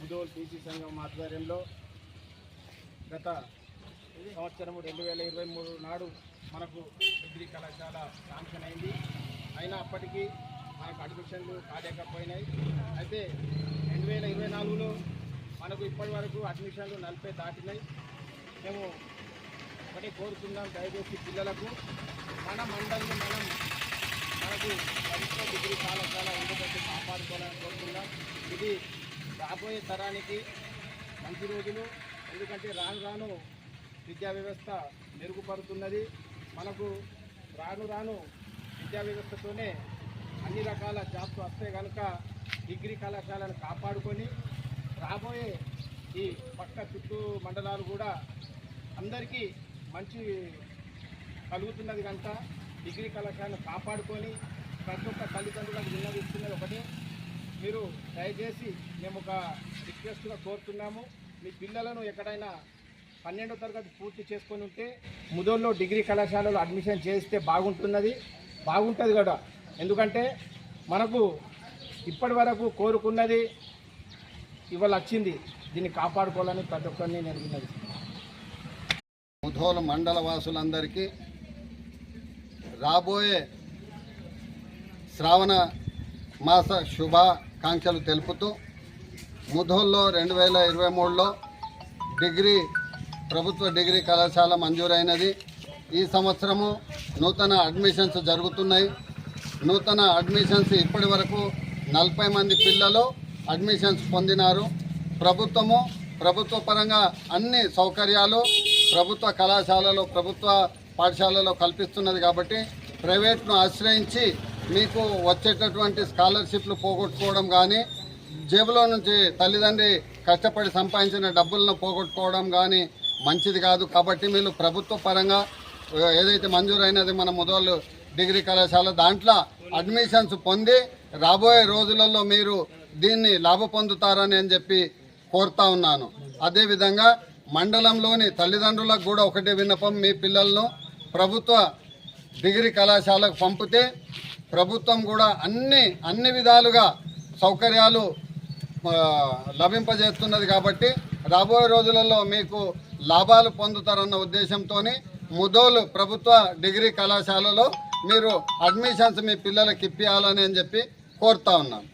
Mudhol TC సంఘం ఆధ్వర్యంలో గత సంవత్సరం రెండు వేల ఇరవై మూడు నాడు మనకు డిగ్రీ కళాశాల శాంక్షన్ అయింది. అయినా అప్పటికీ మనకు అడ్మిషన్లు కాలేకపోయినాయి. అయితే రెండు వేల ఇరవై నాలుగులో మనకు ఇప్పటి వరకు అడ్మిషన్లు నలభై దాటినాయి. మేము ఒకటే కోరుతున్నాం దయచేసి పిల్లలకు మన మండలిని మనం మనకు ప్రభుత్వ డిగ్రీ కళాశాల ఉండేటట్టు కాపాడుకోవాలని కోరుతున్నాం. ఇది రాబోయే తరానికి మంచి రోజులు. ఎందుకంటే రాను రాను విద్యా వ్యవస్థ మెరుగుపడుతున్నది. మనకు రాను రాను విద్యా వ్యవస్థతోనే అన్ని రకాల జాబ్స్ వస్తే కనుక డిగ్రీ కళాశాలను కాపాడుకొని రాబోయే ఈ పక్క చుట్టూ మండలాలు కూడా అందరికీ మంచి కలుగుతున్నది కనుక డిగ్రీ కళాశాలను కాపాడుకొని ప్రతి ఒక్క తల్లిదండ్రులకు విన్నవిస్తున్నది ఒకటి. మీరు దయచేసి మేము ఒక రిక్వెస్ట్గా కోరుతున్నాము. మీ పిల్లలను ఎక్కడైనా పన్నెండో తరగతి పూర్తి చేసుకొని ఉంటే ముదోల్లో డిగ్రీ కళాశాలలో అడ్మిషన్ చేస్తే బాగుంటున్నది. బాగుంటుంది కూడా ఎందుకంటే మనకు ఇప్పటి వరకు కోరుకున్నది ఇవాళ వచ్చింది. దీన్ని కాపాడుకోవాలని ప్రతి ఒక్కరిని నేను విన్నది. ముధోల మండల వాసులందరికీ రాబోయే శ్రావణ మాస శుభ శుభాకాంక్షలు తెలుపుతూ ముధోల్లో రెండు వేల ఇరవై మూడులో డిగ్రీ ప్రభుత్వ డిగ్రీ కళాశాల మంజూరైనది. ఈ సంవత్సరము నూతన అడ్మిషన్స్ జరుగుతున్నాయి. నూతన అడ్మిషన్స్ ఇప్పటి వరకు నలభై మంది పిల్లలు అడ్మిషన్స్ పొందినారు. ప్రభుత్వము ప్రభుత్వ పరంగా అన్ని సౌకర్యాలు ప్రభుత్వ కళాశాలలో ప్రభుత్వ పాఠశాలలో కల్పిస్తున్నది కాబట్టి ప్రైవేట్ను ఆశ్రయించి మీకు వచ్చేటటువంటి స్కాలర్షిప్లు పోగొట్టుకోవడం కానీ జేబులో నుంచి తల్లిదండ్రి కష్టపడి సంపాదించిన డబ్బులను పోగొట్టుకోవడం కానీ మంచిది కాదు. కాబట్టి మీరు ప్రభుత్వ పరంగా ఏదైతే మంజూరైనది మన మొదలు డిగ్రీ కళాశాల దాంట్లో అడ్మిషన్స్ పొంది రాబోయే రోజులలో మీరు దీన్ని లాభ పొందుతారని అని చెప్పి కోరుతా ఉన్నాను. అదేవిధంగా మండలంలోని తల్లిదండ్రులకు కూడా ఒకటే విన్నపం మీ పిల్లలను ప్రభుత్వ డిగ్రీ కళాశాలకు పంపితే ప్రభుత్వం కూడా అన్ని అన్ని విధాలుగా సౌకర్యాలు లభింపజేస్తున్నది కాబట్టి రాబోయే రోజులలో మీకు లాభాలు పొందుతారన్న ఉద్దేశంతో ముదోలు ప్రభుత్వ డిగ్రీ కళాశాలలో మీరు అడ్మిషన్స్ మీ పిల్లలకి ఇప్పియాలని అని చెప్పి కోరుతా ఉన్నాను